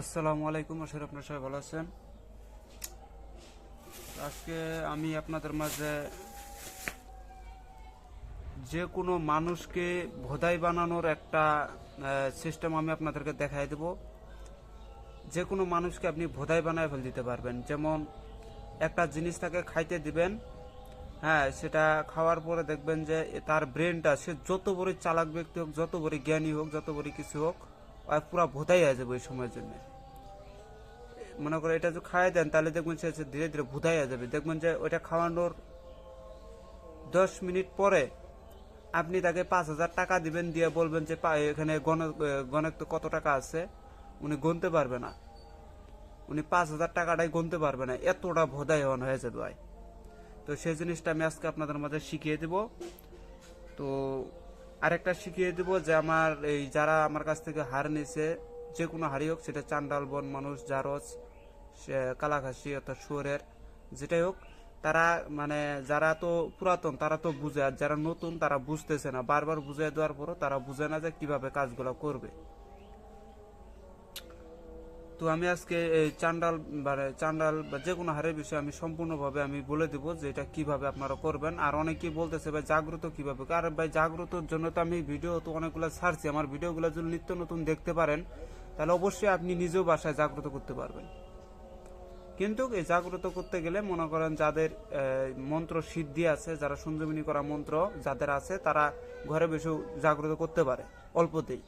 আসসালামু আলাইকুম, আশা আপনার সবাই ভালো আছেন। আজকে আমি আপনাদের মাঝে যে কোনো মানুষকে ভোদাই বানানোর একটা সিস্টেম আমি আপনাদেরকে দেখাই দেব। যে কোনো মানুষকে আপনি ভোদাই বানায় ফেল দিতে পারবেন। যেমন একটা জিনিস তাকে খাইতে দিবেন হ্যাঁ সেটা খাওয়ার পরে দেখবেন যে তার ব্রেনটা সে যত বড় চালাক ব্যক্তি হোক, যত বড় জ্ঞানী হোক, যত বড় কিছু হোক আর পুরা ভোতাই হয়ে যাবে ওই সময়ের জন্য। মনে করে এটা যদি খাওয়াই দেন, তাহলে দেখবেন সে ধীরে ধীরে ভুধাই হয়ে যাবে। দেখবেন যে ওইটা খাওয়ানোর দশ মিনিট পরে আপনি তাকে পাঁচ হাজার টাকা দিবেন, দিয়ে বলবেন যে এখানে গণ- গণক তো কত টাকা আছে? উনি গুনতে পারবে না। উনি পাঁচ হাজার টাকাটাই গুনতে পারবে না। এতটা ভোদাই হন হয়ে যাবে ভাই। তো সেই জিনিসটা আমি আজকে আপনাদের মাঝে শিখিয়ে দিব। তো আরেকটা শিখিয়ে দিব যে আমার এই যারা আমার কাছ থেকে হার নিছে, যে কোনো হারি হোক, সেটা চান্ডাল, বন মানুষ, জারজ কালাঘাসি অর্থাৎ সুরের যেটাই হোক, তারা মানে যারা তো পুরাতন, তারা তো বুঝে, আর যারা নতুন, তারা বুঝতেছে না। বারবার বুঝে দেওয়ার পরও তারা বুঝে না যে কীভাবে কাজগুলো করবে। তো আমি আজকে এই চান্ডাল চান্ডাল বা যে কোনো হারের বিষয়ে আমি সম্পূর্ণভাবে আমি বলে দেবো যে এটা কীভাবে আপনারা করবেন। আর অনেকেই বলতেছে, ভাই, জাগ্রত কীভাবে? আর ভাই, জাগ্রতর জন্য তো আমি ভিডিও তো অনেকগুলো ছাড়ছি। আমার ভিডিওগুলো যদি নিত্য নতুন দেখতে পারেন, তাহলে অবশ্যই আপনি নিজেও বাসায় জাগ্রত করতে পারবেন। কিন্তু এই জাগ্রত করতে গেলে মনে করেন যাদের মন্ত্র সিদ্ধি আছে, যারা সঞ্জীবনী করা মন্ত্র যাদের আছে, তারা ঘরে বসেও জাগ্রত করতে পারে অল্পতেই।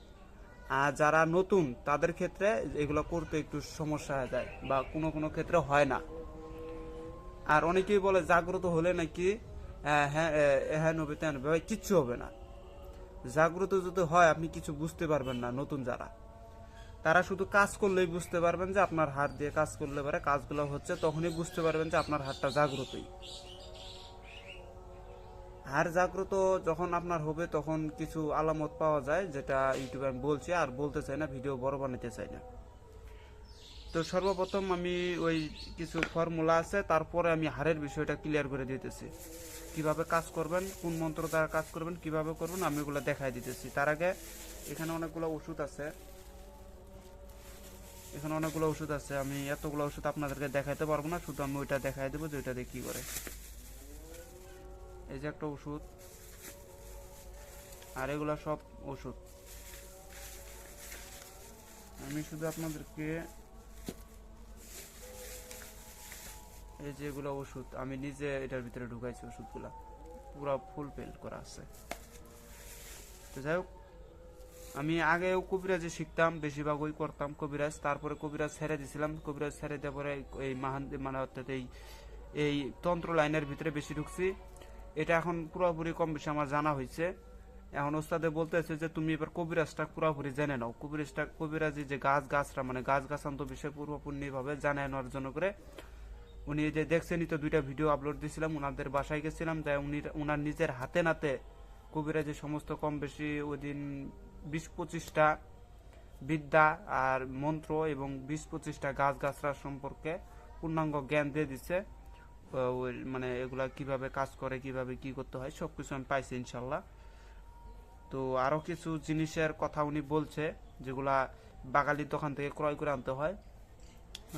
আর যারা নতুন, তাদের ক্ষেত্রে এগুলো করতে একটু সমস্যা হয়ে যায় বা কোনো কোনো ক্ষেত্রে হয় না। আর অনেকেই বলে, জাগ্রত হলে নাকি হ্যাঁ হ্যাঁ নবে তেন। ভাই, কিচ্ছু হবে না। জাগ্রত যদি হয়, আপনি কিছু বুঝতে পারবেন না, নতুন যারা। তারা শুধু কাজ করলেই বুঝতে পারবেন যে আপনার হাত দিয়ে কাজ করলে পারে কাজগুলো হচ্ছে, তখনই বুঝতে পারবেন যে আপনার হাতটা জাগ্রতই। হার জাগ্রত যখন আপনার হবে, তখন কিছু আলামত পাওয়া যায়, যেটা ইউটিউবে আমি বলছি, আর বলতে চাই না, ভিডিও বড় বানাতে চাই না। তো সর্বপ্রথম আমি ওই কিছু ফর্মুলা আছে, তারপরে আমি হারের বিষয়টা ক্লিয়ার করে দিতেছি। কীভাবে কাজ করবেন, কোন মন্ত্র দ্বারা কাজ করবেন, কীভাবে করবেন, আমি ওগুলো দেখাই দিতেছি। তার আগে এখানে অনেকগুলো ওষুধ আছে। এখানে অনেকগুলো ওষুধ আছে, আমি এতগুলো ওষুধ আপনাদেরকে দেখাইতে পারব না, শুধু আমি ওইটা দেখাই দেবো যে ওইটা দিয়ে কী করে। এই যে একটা ওষুধ। আর এগুলা সব ওষুধ। আমি শুধু আপনাদেরকে এই যে এগুলো ওষুধ, আমি নিজে এটার ভিতরে ঢুকাইছি ওষুধগুলা। পুরো ফুল পেল করা আছে। তো যাই হোক, আমি আগেও কবিরাজি শিখতাম বেশিরভাগ ওই করতাম কবিরাজ। তারপরে কবিরাজ ছেড়ে দিছিলাম। কবিরাজ ছেড়ে দেওয়ার পরে এই মাহান মানে অর্থাৎ এই এই তন্ত্র লাইনের ভিতরে বেশি ঢুকছি। এটা এখন পুরোপুরি কম বেশি আমার জানা হয়েছে। এখন ওস্তাদে বলতেছে যে, তুমি এবার কবিরাজটা পুরোপুরি জেনে নাও। কবিরাজটা, কবিরাজি যে গাছ গাছরা মানে গাছ গাছান্ত বিষয় পূর্বপূর্ণি ভাবে জানে নেওয়ার জন্য করে, উনি যে দেখছেনই তো দুইটা ভিডিও আপলোড দিয়েছিলাম ওনাদের বাসায় গেছিলাম তাই উনি ওনার নিজের হাতে নাতে কবিরাজি সমস্ত কম বেশি ওই দিন বিশ পঁচিশটা বিদ্যা আর মন্ত্র এবং বিশ পঁচিশটা গাছ গাছরা সম্পর্কে পূর্ণাঙ্গ জ্ঞান দিয়ে দিচ্ছে। মানে এগুলা কীভাবে কাজ করে, কীভাবে কি করতে হয়, সবকিছু আমি পাইছি ইনশাল্লাহ। তো আরও কিছু জিনিসের কথা উনি বলছে, যেগুলা বাঙালির দোকান থেকে ক্রয় করে আনতে হয়।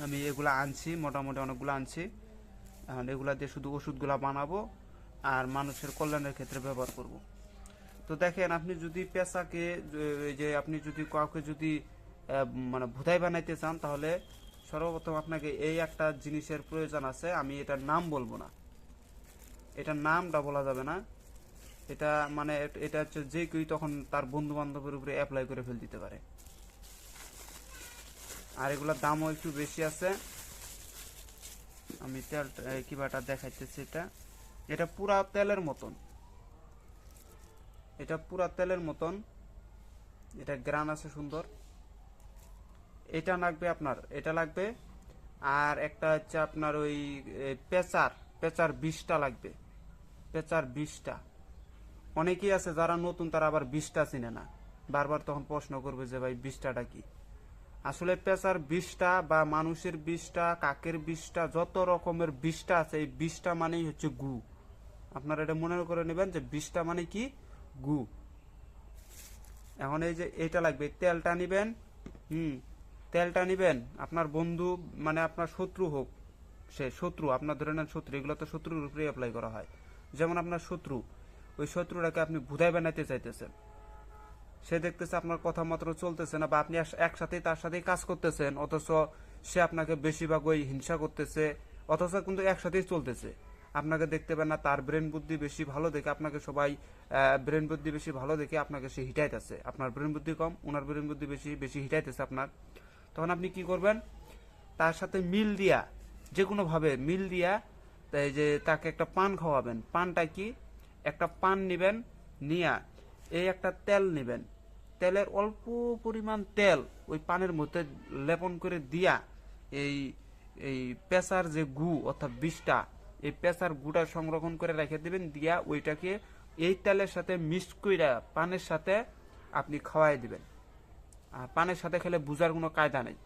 আমি এগুলা আনছি, মোটামুটি অনেকগুলো আনছি। এখন এগুলা দিয়ে শুধু ওষুধগুলা বানাবো আর মানুষের কল্যাণের ক্ষেত্রে ব্যবহার করব। তো দেখেন, আপনি যদি পেশাকে যে- আপনি যদি কাউকে যদি মানে ভুতাই বানাইতে চান, তাহলে সর্বপ্রথম আপনাকে এই একটা জিনিসের প্রয়োজন আছে, আমি এটার নাম বলব না। এটার নামটা বলা যাবে না। এটা মানে এটা হচ্ছে যে কেউ তখন তার বন্ধু বান্ধবের উপরে অ্যাপ্লাই করে ফেল দিতে পারে। আর এগুলোর দামও একটু বেশি আছে। আমি তেল কিবাটা দেখাইতেছি এটা। এটা পুরা তেলের মতন। এটা পুরা তেলের মতন। এটা গ্রান আছে সুন্দর। এটা লাগবে আপনার, এটা লাগবে। আর একটা হচ্ছে আপনার ওই পেঁচার পেঁচার বিষটা লাগবে। পেঁচার বিষটা। অনেকেই আছে যারা নতুন, তারা আবার বিষটা চিনে না। বারবার তখন প্রশ্ন করবে যে ভাই, বিষটাটা কি? আসলে পেঁচার বিষটা বা মানুষের বিষটা, কাকের বিষটা, যত রকমের বিষটা আছে, এই বিষটা মানেই হচ্ছে গু। আপনারা এটা মনে করে নেবেন যে বিষটা মানে কি? গু। এখন এই যে এটা লাগবে, তেলটা নিবেন, হুম তেলটা নিবেন, আপনার বন্ধু মানে আপনার শত্রু হোক, সে শত্রু, আপনার ধরে নেন শত্রু, এগুলো তো শত্রুর উপরে অ্যাপ্লাই করা হয়। যেমন আপনার শত্রু, ওই শত্রুটাকে আপনি ভুদাই বানাইতে চাইতেছেন। সে দেখতেছে আপনার কথা মাত্র চলতেছে না, বা আপনি এক- একসাথে তার সাথেই কাজ করতেছেন, অথচ সে আপনাকে বেশিরভাগ ওই হিংসা করতেছে, অথচ কিন্তু একসাথেই চলতেছে। আপনাকে দেখতে পান না, তার ব্রেন বুদ্ধি বেশি ভালো দেখে আপনাকে সবাই ব্রেন বুদ্ধি বেশি ভালো দেখে আপনাকে সে হিটাইতেছে। আপনার ব্রেন বুদ্ধি কম ওনার ব্রেন বুদ্ধি বেশি বেশি হিটাইতেছে আপনার। তখন আপনি কি করবেন? তার সাথে মিল দিয়া যে কোনো ভাবে মিল দিয়া, তাই যে তাকে একটা পান খাওয়াবেন। পানটা কি? একটা পান নিবেন, নিয়া এই একটা তেল নেবেন। তেলের অল্প পরিমাণ তেল ওই পানের মধ্যে লেপন করে দিয়া এই এই পেশার যে গু অর্থাৎ বিষটা, এই পেশার গুটা সংরক্ষণ করে রেখে দিবেন। দিয়া ওইটাকে এই তেলের সাথে মিক্স কইরা পানের সাথে আপনি খাওয়াই দিবেন। আর পানের সাথে খেলে বুঝার কোনো কায়দা নেই।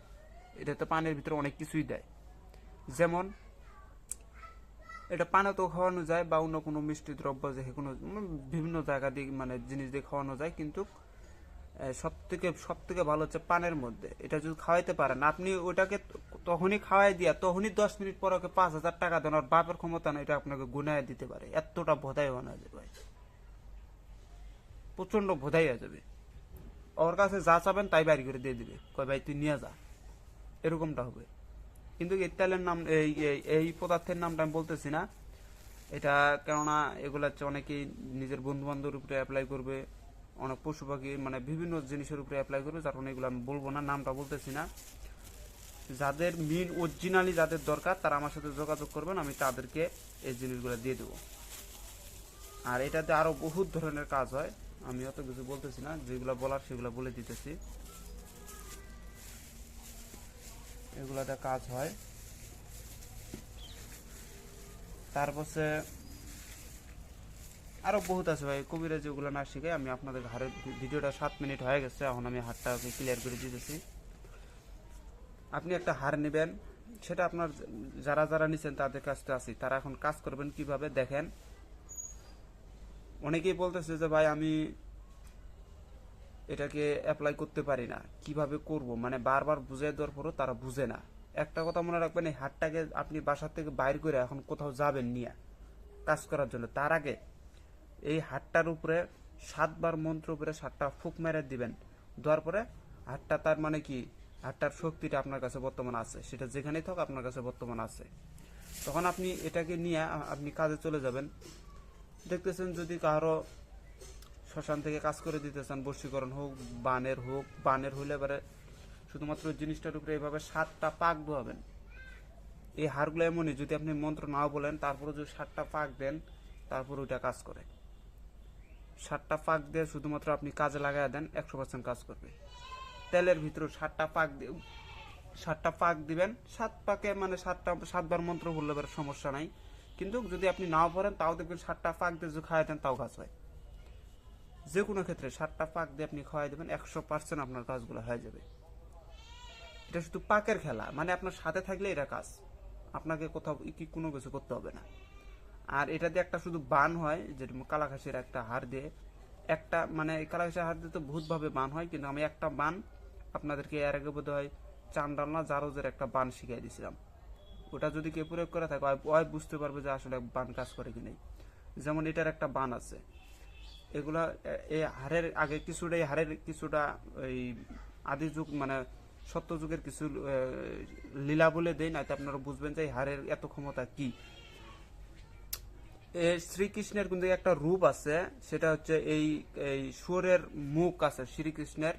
এটা তো পানের ভিতরে অনেক কিছুই দেয়। যেমন, এটা পানে তো খাওয়ানো যায় বা অন্য কোনো মিষ্টি দ্রব্য যে কোনো বিভিন্ন জায়গা দিয়ে মানে জিনিস দিয়ে খাওয়ানো যায়, কিন্তু সব থেকে সব থেকে ভালো হচ্ছে পানের মধ্যে। এটা যদি খাওয়াইতে পারেন, আপনি ওটাকে তখনই খাওয়াই দিয়া তখনই দশ মিনিট পর ওকে পাঁচ হাজার টাকা দেন আর বাপের ক্ষমতা না, এটা আপনাকে গুনায় দিতে পারে। এতটা ভোদাই বানা যাবে ভাই। প্রচণ্ড ভোদাই হয়ে যাবে। ওর কাছে যা চাবেন তাই বাড়ি করে দিয়ে দিবে। কয়, ভাই, তুই নিয়ে যা। এরকমটা হবে। কিন্তু তেলের নাম, এই, এই- এই পদার্থের নামটা আমি বলতেছি না। এটা কেননা এগুলো হচ্ছে অনেকেই নিজের বন্ধু বান্ধবের উপরে অ্যাপ্লাই করবে, অনেক পশু পাখি মানে বিভিন্ন জিনিসের উপরে অ্যাপ্লাই করবে, যার কারণে এগুলো আমি বলব না, নামটা বলতেছি না। যাদের মিন অরিজিনালি যাদের দরকার, তারা আমার সাথে যোগাযোগ করবেন, আমি তাদেরকে এই জিনিসগুলো দিয়ে দেবো। আর এটাতে আরও বহুত ধরনের কাজ হয়। আমি অত কিছু বলতেছি না, যেগুলো বলার সেগুলো বলে দিতেছি। এগুলাতে কাজ হয়। তারপরে আরও বহুত আছে ভাই, কবিরা যেগুলো না শিখে আমি আপনাদের ঘরের ভিডিওটা সাত মিনিট হয়ে গেছে, এখন আমি হারটাকে ক্লিয়ার করে দিতেছি। আপনি একটা হার নেবেন, সেটা আপনার যারা যারা নিছেন তাদের কাছে আছে, তারা এখন কাজ করবেন কীভাবে দেখেন। অনেকেই বলতেছে যে, ভাই, আমি এটাকে অ্যাপ্লাই করতে পারি না। কীভাবে করব? মানে বারবার বুঝে দেওয়ার পরও তারা বুঝে না। একটা কথা মনে রাখবেন, এই হাটটাকে আপনি বাসার থেকে বাইর করে এখন কোথাও যাবেন নিয়ে কাজ করার জন্য। তার আগে এই হাটটার উপরে সাতবার মন্ত্র উপরে সাতটা ফুক মেরে দিবেন। দেওয়ার পরে হাটটা তার মানে কি? হাটটার শক্তিটা আপনার কাছে বর্তমান আছে। সেটা যেখানেই থাক আপনার কাছে বর্তমান আছে। তখন আপনি এটাকে নিয়ে আপনি কাজে চলে যাবেন। দেখতেছেন যদি কারও শ্মশান থেকে কাজ করে দিতে চান, বশীকরণ হোক, বানের হোক, বানের হলে এবারে শুধুমাত্র জিনিসটার উপরে এভাবে সাতটা পাক ধোয়াবেন এই হারগুলো এমনই, যদি আপনি মন্ত্র নাও বলেন, তারপরে যদি সাতটা পাক দেন, তারপর ওইটা কাজ করে। সাতটা পাক দিয়ে শুধুমাত্র আপনি কাজে লাগাই দেন, একশো পার্সেন্ট কাজ করবে। তেলের ভিতরে সাতটা পাক দিয়ে, সাতটা পাক দিবেন, সাত পাকে মানে সাতটা, সাতবার মন্ত্র বললে সমস্যা নাই। কিন্তু যদি আপনি নাও পড়েন তাও দেখবেন সাতটা পাক দিয়ে যদি খাওয়াই দেন, তাও কাজ হয়। যে কোনো ক্ষেত্রে সাতটা পাক দিয়ে আপনি খাওয়াই দেবেন, একশো পার্সেন্ট আপনার কাজগুলো হয়ে যাবে। এটা শুধু পাকের খেলা মানে আপনার সাথে থাকলে এটা কাজ। আপনাকে কোথাও কি কোনো কিছু করতে হবে না। আর এটা দিয়ে একটা শুধু বান হয় যেটা কালাখাসির একটা হার দিয়ে। একটা মানে এই কালাখাসির হার দিয়ে তো ভূতভাবে বান হয়, কিন্তু আমি একটা বান আপনাদেরকে এর আগে বোধ হয় চান্ডাল না জারোজের একটা বান শিখিয়ে দিয়েছিলাম ওটা যদি কেউ প্রয়োগ করে থাকে, ওই- বুঝতে পারবে যে আসলে বান কাজ করে কি নেই। যেমন এটার একটা বান আছে। এগুলা এই হারের আগে কিছুটা, এই হারের কিছুটা এই আদি যুগ মানে সত্য যুগের কিছু লীলা বলে দেয় না আপনারা বুঝবেন যে হারের এত ক্ষমতা কি। শ্রীকৃষ্ণের কিন্তু একটা রূপ আছে, সেটা হচ্ছে এই এই সুরের মুখ আছে শ্রীকৃষ্ণের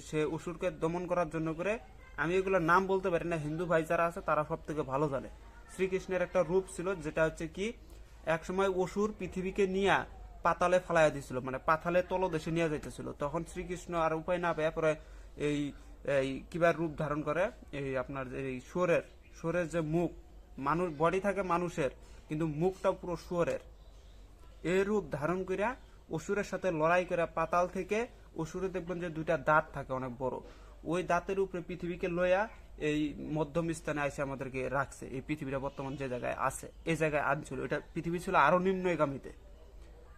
সে অসুরকে দমন করার জন্য করে আমি এগুলোর নাম বলতে পারি না, হিন্দু ভাই যারা আছে তারা সব থেকে ভালো জানে। শ্রীকৃষ্ণের একটা রূপ ছিল যেটা হচ্ছে কি, একসময় অসুর পৃথিবীকে নিয়ে পাতালে ফালাইয়া দিছিল মানে পাতালে তলদেশে নিয়ে যাইতেছিল। তখন শ্রীকৃষ্ণ আর উপায় না পেয়ে পরে এই এই কিবার রূপ ধারণ করে, এই আপনার এই সুরের সুরের যে মুখ, মানুষ, বডি থাকে মানুষের, কিন্তু মুখটা পুরো শুয়োরের। এই রূপ ধারণ করিয়া অসুরের সাথে লড়াই করে পাতাল থেকে অসুরে দেখবেন যে দুইটা দাঁত থাকে অনেক বড়। ওই দাঁতের উপরে পৃথিবীকে লইয়া এই মধ্যম স্থানে এসে আমাদেরকে রাখছে। এই পৃথিবীটা বর্তমান যে জায়গায় আছে এই জায়গায় আনছিল। এটা পৃথিবী ছিল আরও নিম্নগামীতে,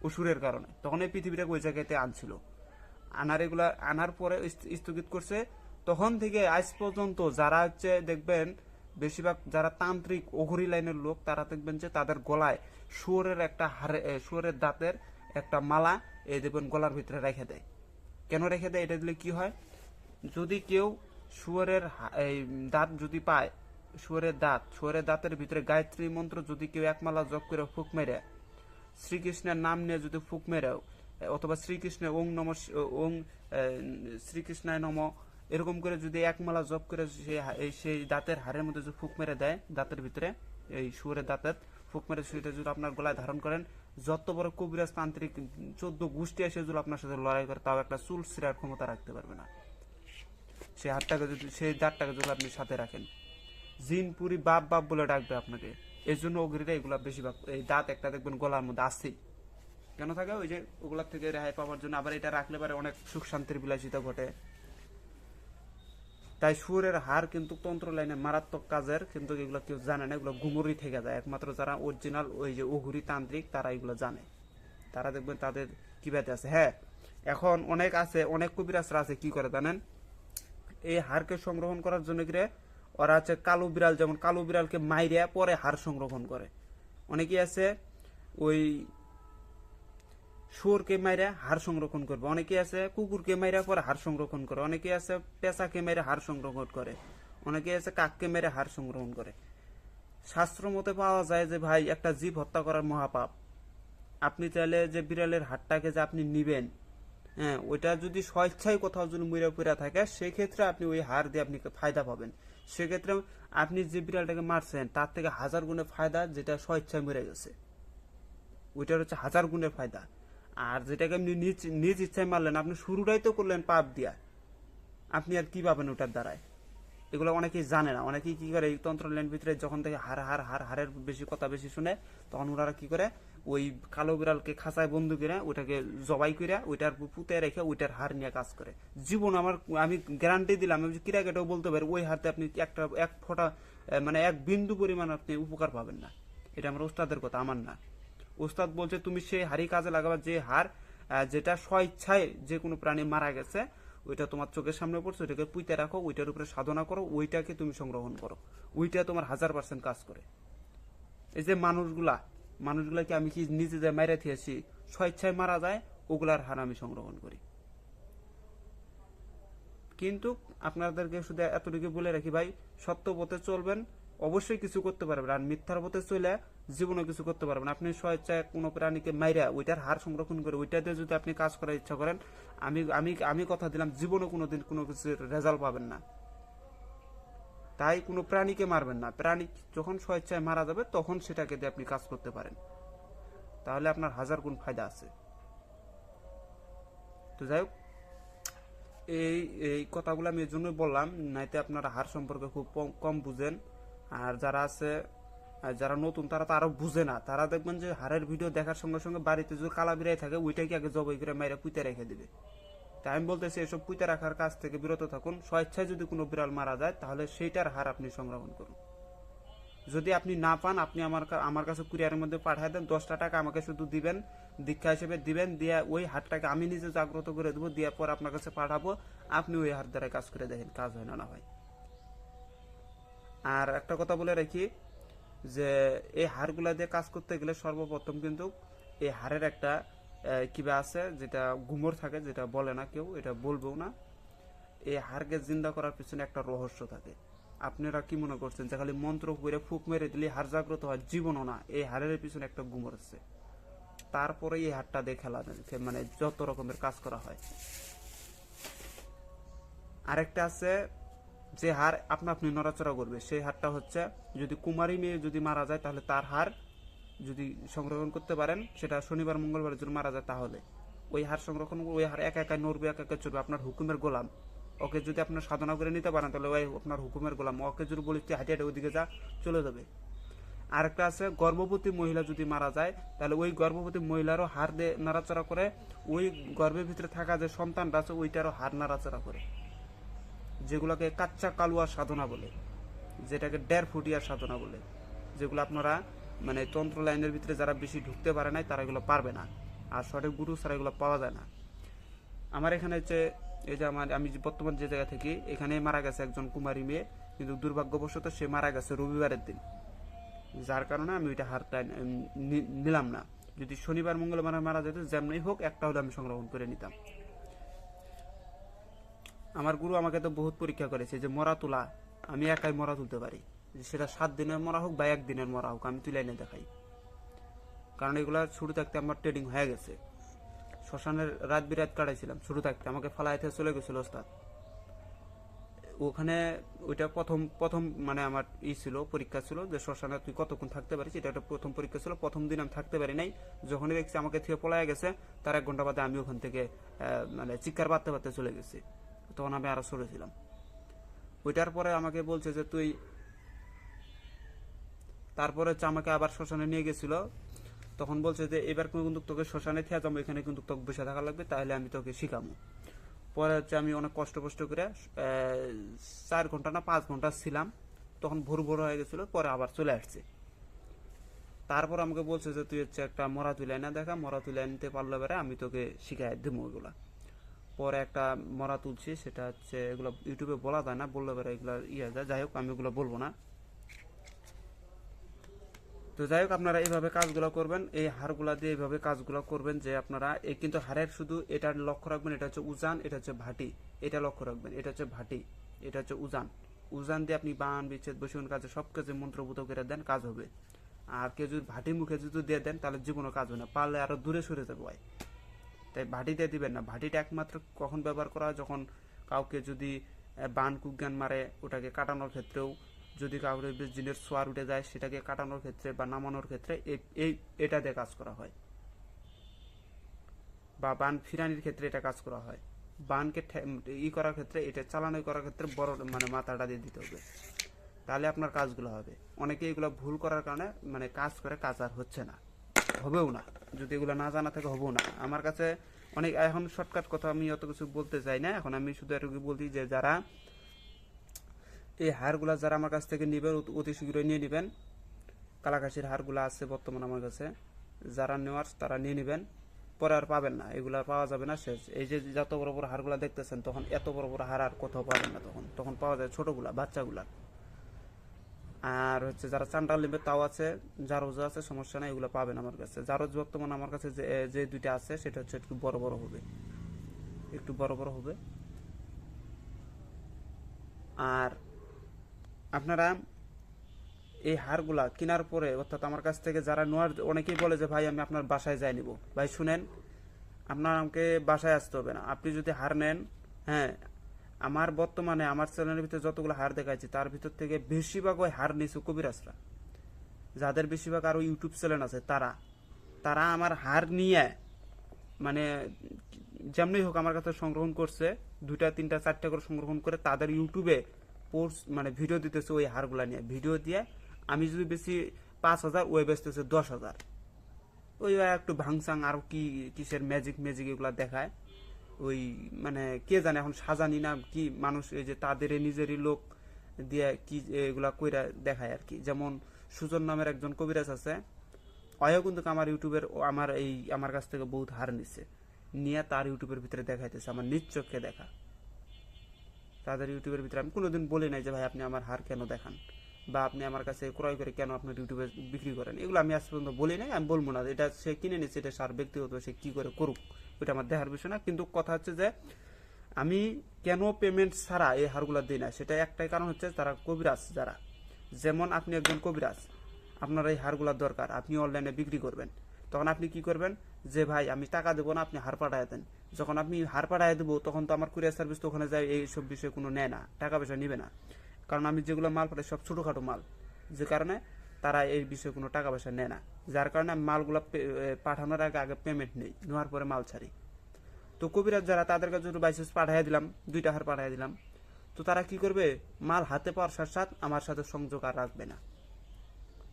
অসুরের কারণে। তখন এই পৃথিবীটাকে ওই জায়গাতে আনছিল। আনার এগুলা, আনার পরে স্থগিত করছে। তখন থেকে আজ পর্যন্ত যারা হচ্ছে দেখবেন, বেশিরভাগ যারা তান্ত্রিক ওঘরি লাইনের লোক, তারা দেখবেন যে তাদের গলায় শুয়োরের একটা হারে শুয়োরের দাঁতের একটা মালা, এই দেখবেন গলার ভিতরে রেখে দেয়। কেন রেখে দেয়? এটা দিলে কি হয়? যদি কেউ শুয়োরের দাঁত যদি পায়, শুয়োরের দাঁত, শুয়োরের দাঁতের ভিতরে গায়ত্রী মন্ত্র যদি কেউ একমালা জপ করে ফুক মেরে, শ্রীকৃষ্ণের নাম নিয়ে যদি ফুক মেরেও অথবা শ্রীকৃষ্ণের ওং নম ওং শ্রীকৃষ্ণায় নম, এরকম করে যদি একমালা জপ করে সেই সেই দাঁতের হাড়ের মধ্যে যদি ফুক মেরে দেয়, দাঁতের ভিতরে, এই শুয়োরের দাঁতের ফুক মেরে সেটা যদি আপনার গলায় ধারণ করেন, যত বড় কবিরাজ তান্ত্রিক, চোদ্দ গোষ্ঠী এসে যদি আপনার সাথে লড়াই করে, তাও একটা চুল সিরার ক্ষমতা রাখতে পারবে না। সেই হাতটাকে যদি সেই দাঁতটাকে যদি আপনি সাথে রাখেন। জিনপুরি বাপ বাপ বলে ডাকবে আপনাকে। এই জন্য ওগরিরা এগুলা বেশিরভাগ এই দাঁত একটা দেখবেন গলার মধ্যে আসছেই কেন থাকে? ওই যে ওগুলার থেকে রেহাই পাওয়ার জন্য আবার এটা রাখলে পারে অনেক সুখ শান্তির বিলাসিতা ঘটে। তাই সুরের হার কিন্তু তন্ত্র লাইনে মারাত্মক কাজের, কিন্তু এগুলো কেউ জানে না। এগুলো গুমরি থেকে যায়। একমাত্র যারা অরিজিনাল ওই যে ওঘুরি তান্ত্রিক, তারা এগুলো জানে। তারা দেখবেন তাদের কি ব্যাতে আছে? হ্যাঁ এখন অনেক আছে, অনেক কবিরাজরা আছে, কি করে জানেন? এই হারকে সংগ্রহণ করার জন্য গিয়ে ওরা আছে কালো বিড়াল, যেমন কালো বিড়ালকে মাইরিয়া পরে হার সংরক্ষণ করে। অনেকেই আছে ওই শুয়োরকে মাইরা হাড় সংরক্ষণ করবে। অনেকে আছে কুকুরকে মাইরা পরে হাড় সংরক্ষণ করে। অনেকে আছে পেঁচাকে মেরে হাড় সংরক্ষণ করে। অনেকে আছে কাককে মেরে হাড় সংরক্ষণ করে। শাস্ত্র মতে পাওয়া যায় যে, ভাই, একটা জীব হত্যা করার মহাপাপ। আপনি চাইলে যে বিড়ালের হাড়টাকে যে আপনি নিবেন হ্যাঁ ওইটা যদি স্বেচ্ছায় কোথাও যদি মুড়ে পুরা থাকে, সেক্ষেত্রে আপনি ওই হার দিয়ে আপনি ফায়দা পাবেন। সেক্ষেত্রে আপনি যে বিড়ালটাকে মারছেন, তার থেকে হাজার গুণের ফায়দা যেটা স্বেচ্ছায় মরে গেছে। ওইটার হচ্ছে হাজার গুণের ফায়দা। আর যেটাকে আপনি নিজ নিজ ইচ্ছায় মারলেন, আপনি শুরুটাই তো করলেন পাপ দিয়া। আপনি আর কি পাবেন ওটার দ্বারায়? এগুলো অনেকেই জানে না। অনেকেই কি করে, এই তন্ত্র লাইন ভিতরে যখন থেকে হার হার হার, হারের বেশি কথা বেশি শুনে, তখন ওনারা কি করে, ওই কালো বিড়ালকে খাঁচায় বন্ধু করে ওটাকে জবাই করে, ওইটার পুঁতে রেখে ওইটার হার নিয়ে কাজ করে। জীবন আমার, আমি গ্যারান্টি দিলাম, আমি ক্রিকেটও বলতে পারি, ওই হাতে আপনি একটা, এক ফোঁটা মানে এক বিন্দু পরিমাণ আপনি উপকার পাবেন না। এটা আমার ওস্তাদের কথা, আমার না। ওস্তাদ বলছে, তুমি সেই হাড়ি কাজে লাগাবা, যে হার যেটা স্বেচ্ছায় যে কোনো প্রাণী মারা গেছে ওইটা তোমার চোখের সামনে পড়ছে, ওইটাকে পুঁতে রাখো, ওইটার উপরে সাধনা করো, ওইটাকে তুমি সংগ্রহণ করো। ওইটা তোমার হাজার পার্সেন্ট কাজ করে। এই যে মানুষগুলা, মানুষগুলাকে আমি কি নিজে যে মাইরা থিয়েছি স্বেচ্ছায় মারা যায়, ওগুলার হার আমি সংগ্রহণ করি। কিন্তু আপনাদেরকে শুধু এতটুকু বলে রাখি ভাই, সত্য পথে চলবেন অবশ্যই কিছু করতে পারবেন। আর মিথ্যার পথে চলে জীবনে কিছু করতে পারবেন। আপনি স্বেচ্ছায় কোনো প্রাণীকে মাইরা ওইটার হার সংরক্ষণ করে ওইটা দিয়ে যদি আপনি কাজ করার ইচ্ছা করেন, আমি আমি আমি কথা দিলাম জীবনে কোনোদিন কোনো কিছুর রেজাল্ট পাবেন না। তাই কোনো প্রাণীকে মারবেন না। প্রাণী যখন স্বেচ্ছায় মারা যাবে, তখন সেটাকে দিয়ে আপনি কাজ করতে পারেন। তাহলে আপনার হাজার গুণ ফায়দা আছে। তো যাই হোক, এই এই কথাগুলো আমি এই জন্যই বললাম, নাইতে আপনারা হার সম্পর্কে খুব কম বুঝেন। আর যারা আছে যারা নতুন, তারা তো আরও বুঝে না। তারা দেখবেন যে হারের ভিডিও দেখার সঙ্গে সঙ্গে বাড়িতে যদি কালা বিড়াই থাকে ওইটাকে আগে জবাই করে মাইরা পুঁতে রেখে দিবে? তাই আমি বলতেছি, এসব পুঁতে রাখার কাজ থেকে বিরত থাকুন। স্বেচ্ছায় যদি কোনো বিড়াল মারা যায়, তাহলে সেইটার হার আপনি সংরক্ষণ করুন। যদি আপনি না পান, আপনি আমার আমার কাছে কুরিয়ারের মধ্যে পাঠিয়ে দেন। দশটা টাকা আমাকে শুধু দিবেন, দীক্ষা হিসেবে দিবেন, দিয়ে ওই হাটটাকে আমি নিজে জাগ্রত করে দেবো, দেওয়ার পর আপনার কাছে পাঠাবো। আপনি ওই হাট দ্বারা কাজ করে দেখেন, কাজ হয় না না হয়। আর একটা কথা বলে রাখি যে, এই হাড়গুলা দিয়ে কাজ করতে গেলে সর্বপ্রথম কিন্তু এই হাড়ের একটা কিবা আছে, যেটা গুমর থাকে, যেটা বলে না কেউ, এটা বলবেও না। এই হাড়কে জিন্দা করার পিছনে একটা রহস্য থাকে। আপনারা কি মনে করছেন যে খালি মন্ত্র করে ফুক মেরে দিলে হাড় জাগ্রত হয়? জীবনও না, এই হাড়ের পিছনে একটা গুমর আছে। তারপরে এই হাড়টা দিয়ে খেলা মানে যত রকমের কাজ করা হয়। আরেকটা আছে যে হার আপনা আপনি নড়াচড়া করবে, সেই হারটা হচ্ছে যদি কুমারী মেয়ে যদি মারা যায়, তাহলে তার হার যদি সংরক্ষণ করতে পারেন, সেটা শনিবার, মঙ্গলবার যদি মারা যায় তাহলে। ওই হার সংরক্ষণ, ওই হার একা একা নড়বে, একা একা চড়বে, আপনার হুকুমের গোলাম। ওকে যদি আপনার সাধনা করে নিতে পারেন, তাহলে ওই আপনার হুকুমের গোলাম। ওকে যদি বলি, তুই হাঁটিয়ে হাঁটে ওইদিকে যা, চলে যাবে। আরেকটা আছে, গর্ভবতী মহিলা যদি মারা যায়, তাহলে ওই গর্ভবতী মহিলারও হার দিয়ে নাড়াচড়া করে, ওই গর্ভের ভিতরে থাকা যে সন্তানটা আছে, ওইটারও হার নাড়াচড়া করে। যেগুলোকে কাচ্চা কালুয়া সাধনা বলে, যেটাকে ডের ফুটিয়া সাধনা বলে, যেগুলো আপনারা মানে তন্ত্র লাইনের ভিতরে যারা বেশি ঢুকতে পারে নাই, তারা এগুলো পারবে না। আর সঠিক গুরু ছাড়া এগুলো পাওয়া যায় না। আমার এখানে হচ্ছে, এই যে আমার, আমি বর্তমান যে জায়গা থেকে, এখানে মারা গেছে একজন কুমারী মেয়ে, কিন্তু দুর্ভাগ্যবশত সে মারা গেছে রবিবারের দিন। যার কারণে আমি ওইটা হারটা নিলাম না। যদি শনিবার, মঙ্গলবার মারা যেত যেমনি হোক, একটা হলে আমি সংরক্ষণ করে নিতাম। আমার গুরু আমাকে তো বহুত পরীক্ষা করেছে যে মরা তোলা, আমি একাই মরা তুলতে পারি। যে সেটা সাত দিনের মরা হোক বা একদিনের মরা হোক, আমি তুলে এনে দেখাই। কারণ এগুলা শুরু থাকতে আমার ট্রেডিং হয়ে গেছে। শ্মশানের রাত বিরাত কাটাইছিলাম শুরু থাকতে, আমাকে ফালাইতে চলে গেছিল ওস্তাদ। ওখানে ওইটা প্রথম প্রথম মানে আমার ই ছিল, পরীক্ষা ছিল যে শ্মশানে তুই কতক্ষণ থাকতে পারিস? এটা একটা প্রথম পরীক্ষা ছিল, প্রথম দিন আমি থাকতে পারি নাই। যখনই দেখছি আমাকে থেকে পলায় গেছে, তার এক ঘণ্টা বাদে আমি ওখান থেকে মানে চিৎকার বাড়তে বাড়তে চলে গেছি। তখন আমি আরও চলেছিলাম ওইটার পরে আমাকে বলছে যে, তুই তারপরে হচ্ছে আমাকে আবার শ্মশানে নিয়ে গেছিল। তখন বলছে যে, এবার কিন্তু তোকে শ্মশানে থেকে যাব, এখানে কিন্তু তোকে বসে থাকা লাগবে, তাহলে আমি তোকে শিখাবো। পরে হচ্ছে আমি অনেক কষ্ট কষ্ট করে চার ঘণ্টা না পাঁচ ঘণ্টা ছিলাম। তখন ভোর ভোর হয়ে গেছিল, পরে আবার চলে আসছে। তারপর আমাকে বলছে যে, তুই হচ্ছে একটা মরা তুলে না, দেখা, মরা তুলে নিতে পারলে এবারে আমি তোকে শিখাই দেবো ওইগুলা পরে একটা মরা তুলছি, সেটা হচ্ছে এগুলো ইউটিউবে বলা যায় না, বললে এবারে এগুলো ইয়ে যায়। যাই হোক, আমি ওগুলো বলব না। তো যাই হোক, আপনারা এইভাবে কাজগুলো করবেন, এই হারগুলা দিয়ে এইভাবে কাজগুলো করবেন যে আপনারা এই কিন্তু হারের শুধু এটার লক্ষ্য রাখবেন, এটা হচ্ছে উজান, এটা হচ্ছে ভাটি। এটা লক্ষ্য রাখবেন, এটা হচ্ছে ভাটি, এটা হচ্ছে উজান। উজান দিয়ে আপনি বান, বিচ্ছেদ বসুন কাজে সব কাজে মন্ত্রভূত করে দেন, কাজ হবে। আর কেউ যদি ভাটি মুখে যদি দিয়ে দেন, তাহলে জীবনও কাজ হবে না, পারলে আরও দূরে সরে যাবে তাই ভাটিতে দিবেন না। ভাটিটা একমাত্র কখন ব্যবহার করা যখন কাউকে যদি বান কুজ্ঞান মারে, ওটাকে কাটানোর ক্ষেত্রেও যদি কাউকে জিনের সোয়ার উঠে যায়, সেটাকে কাটানোর ক্ষেত্রে বা নামানোর ক্ষেত্রে এই- এটা দিয়ে কাজ করা হয়। বা বান ফিরানির ক্ষেত্রে এটা কাজ করা হয়। বানকে ই করার ক্ষেত্রে, এটা চালানো করার ক্ষেত্রে বড় মানে মাথাটা দিয়ে দিতে হবে। তাহলে আপনার কাজগুলো হবে। অনেকে এগুলো ভুল করার কারণে মানে কাজ করে, কাজ আর হচ্ছে না। হবেও না। যদি এগুলো না জানা থাকে, হবেও না। আমার কাছে অনেক এখন শর্টকাট কথা আমি অত কিছু বলতে চাই না। এখন আমি শুধু এটুকু বলছি যে যারা এই হারগুলা যারা আমার কাছ থেকে নেবেন অতি- শীঘ্রই নিয়ে নেবেন। কালাকাশির হারগুলা আছে বর্তমানে আমার কাছে। যারা নেওয়ার, তারা নিয়ে নেবেন। পরে আর পাবেন না। এগুলা পাওয়া যাবে না শেষ। এই যে যত বড় বড় হারগুলা দেখতেছেন, তখন এত বড় বড় হার আর কোথাও পাবেন না তখন। তখন পাওয়া যায় ছোটগুলা, বাচ্চাগুলা। আর হচ্ছে যারা চান্ডাল নেবে তাও আছে জারোজ আছে, সমস্যা নাই, এগুলো পাবেন আমার কাছে। জারোজ বর্তমানে আমার কাছে যে যে দুইটা আছে, সেটা হচ্ছে একটু বড় বড় হবে। একটু বড় বড় হবে। আর আপনারা এই হারগুলা কেনার পরে, অর্থাৎ আমার কাছ থেকে যারা নোয়ার অনেকেই বলে যে, ভাই, আমি আপনার বাসায় যাই নিব। ভাই, শুনেন, আপনার আমাকে বাসায় আসতে হবে না। আপনি যদি হার নেন হ্যাঁ আমার বর্তমানে আমার চ্যানেলের ভিতরে যতগুলো হার দেখাচ্ছি তার ভিতর থেকে বেশিরভাগ ওই হার নিয়েছে কবিরাজরা। যাদের বেশিরভাগ আরও ইউটিউব চ্যানেল আছে, তারা। তারা আমার হার নিয়ে মানে যেমনি হোক আমার কাছে সংগ্রহণ করছে, দুইটা, তিনটা, চারটা করে সংগ্রহণ করে তাদের ইউটিউবে পোস্ট মানে ভিডিও দিতেছে ওই হারগুলা নিয়ে। ভিডিও দিয়ে আমি যদি বেশি পাঁচ হাজার, ওই বেচতেছে দশ হাজার। ওই একটু ভাংসাং আর কি, কিসের ম্যাজিক ম্যাজিক এগুলা দেখায়। ওই মানে কে জানে এখন সাজানি না কি মানুষ, এই যে তাদের নিজেরই লোক দিয়ে কি এগুলা কইরা দেখায় আর কি। যেমন সুজন নামের একজন কবিরাজ আছে, অয়ও কিন্তু আমার ইউটিউবের আমার এই, আমার কাছ থেকে বহুত হার নিচ্ছে নিয়ে তার ইউটিউবের ভিতরে দেখাইতেছে, আমার নিজ চোখে দেখা। তাদের ইউটিউবের ভিতরে আমি কোনোদিন বলি নাই যে, ভাই, আপনি আমার হার কেন দেখান? বা, আপনি আমার কাছে ক্রয় করে কেন আপনার ইউটিউবে বিক্রি করেন? এগুলো আমি আজ পর্যন্ত বলি নাই, আমি বলব না। এটা সে কিনে নিচ্ছে এটা সার ব্যক্তিগত, সে কি করে করুক। ওইটা আমার দেখার বিষয় না, কিন্তু কথা হচ্ছে যে আমি কেন পেমেন্ট ছাড়া এই হারগুলো দিই না? সেটা একটাই কারণ হচ্ছে তারা কবিরাজ যারা। যেমন আপনি একজন কবিরাজ, আপনার এই হারগুলার দরকার, আপনি অনলাইনে বিক্রি করবেন। তখন আপনি কি করবেন? যে ভাই, আমি টাকা দেবো না, আপনি হার পাঠায় দেন। যখন আপনি হার পাঠায় দেবো, তখন তো আমার কুরিয়ার সার্ভিস তো ওখানে যায়, এইসব বিষয়ে কোনো নেয় না টাকা পয়সা নিবে না। কারণ আমি যেগুলো মাল পাঠাই, সব ছোটোখাটো মাল। যে কারণে তারা এই বিষয়ে কোনো টাকা পয়সা নেয় না। যার কারণে আমি মালগুলো পাঠানোর আগে আগে পেমেন্ট নেই, নেওয়ার পরে মাল ছাড়ি। তো কবিরাজ যারা তাদের কাছে একটু বাইসেস পাঠিয়ে দিলাম দুইটা হার পাঠিয়ে দিলাম। তো তারা কি করবে? মাল হাতে পাওয়ার সাথে সাথে আমার সাথে সংযোগ আর রাখবে না।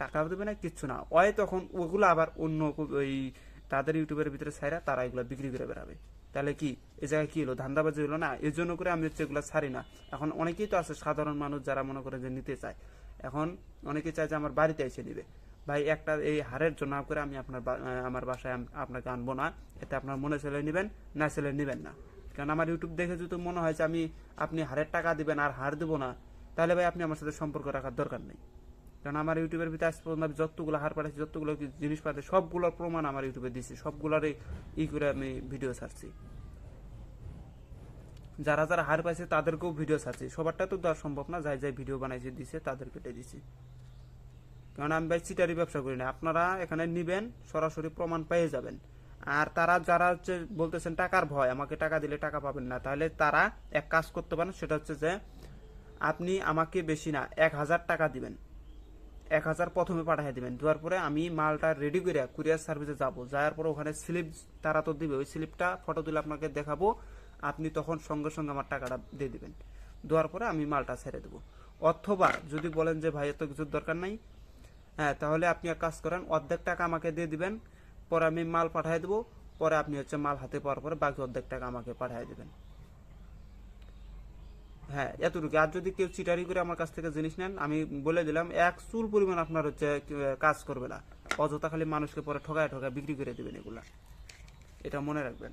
টাকাও দেবে না, কিচ্ছু না। ওই তখন ওগুলো আবার অন্য ওই তাদের ইউটিউবের ভিতরে ছাইরা তারা এগুলো বিক্রি করে বেড়াবে। তাহলে কি? এই জায়গায় কি হলো? ধান্দাবাজি হলো না? এই জন্য করে আমি হচ্ছে এগুলো ছাড়ি না। এখন অনেকেই তো আছে সাধারণ মানুষ যারা মনে করে যে নিতে চায়। এখন অনেকে চায় যে আমার বাড়িতে এসে নিবে। ভাই, একটা এই হারের জন্য করে আমি আপনার আমার বাসায় আপনাকে আনব না। এতে আপনার মনে ছেলে নেবেন, না ছেলে নেবেন না। কারণ আমার ইউটিউব দেখে যদি মনে হয় যে আমি, আপনি হারের টাকা দিবেন আর হার দেবো না, তাহলে ভাই আপনি আমার সাথে সম্পর্ক রাখার দরকার নেই। কারণ আমার ইউটিউবের ভিতরে আজ পর্যন্ত আমি যতগুলো হার পাঠাচ্ছি যতগুলো জিনিস পাঠাচ্ছি সবগুলোর প্রমাণ আমার ইউটিউবে দিচ্ছি সবগুলোরই ই করে আমি ভিডিও ছাড়ছি। যারা যারা হার পাইছে তাদেরকেও ভিডিও ছাড়ছি। সবারটা তো দেওয়া সম্ভব না, যাই যাই ভিডিও বানাইছে, দিছে তাদের কেটে দিছি। কারণ আমি ভাই চিটারি ব্যবসা করি না। আপনারা এখানে নিবেন, সরাসরি প্রমাণ পেয়ে যাবেন। আর তারা যারা হচ্ছে বলতেছেন টাকার ভয়, আমাকে টাকা দিলে টাকা পাবেন না, তাহলে তারা এক কাজ করতে পারেন, সেটা হচ্ছে যে আপনি আমাকে বেশি না, এক হাজার টাকা দিবেন। এক হাজার প্রথমে পাঠিয়ে দিবেন। দেওয়ার পরে আমি মালটা রেডি করে কুরিয়ার সার্ভিসে যাব। যাওয়ার পরে ওখানে স্লিপ তারা তো দিবে, ওই স্লিপটা ফটো তুলে আপনাকে দেখাবো। আপনি তখন সঙ্গে সঙ্গে আমার টাকাটা দিয়ে দিবেন। দেওয়ার পরে আমি মালটা ছেড়ে দেবো। অথবা যদি বলেন যে, ভাই, এত কিছুর দরকার নাই। হ্যাঁ তাহলে আপনি এক কাজ করেন, অর্ধেক টাকা আমাকে দিয়ে দিবেন, পরে আমি মাল পাঠিয়ে দেবো, পরে আপনি হচ্ছে মাল হাতে পাওয়ার পরে বাকি অর্ধেক টাকা আমাকে পাঠিয়ে দেবেন। হ্যাঁ এতটুকু আর যদি কেউ চিটারি করে আমার কাছ থেকে জিনিস নেন, আমি বলে দিলাম, এক চুল পরিমাণ আপনার হচ্ছে কাজ করবে না। অযথা খালি মানুষকে পরে ঠকায় ঠকায় বিক্রি করে দেবেন এগুলা। এটা মনে রাখবেন।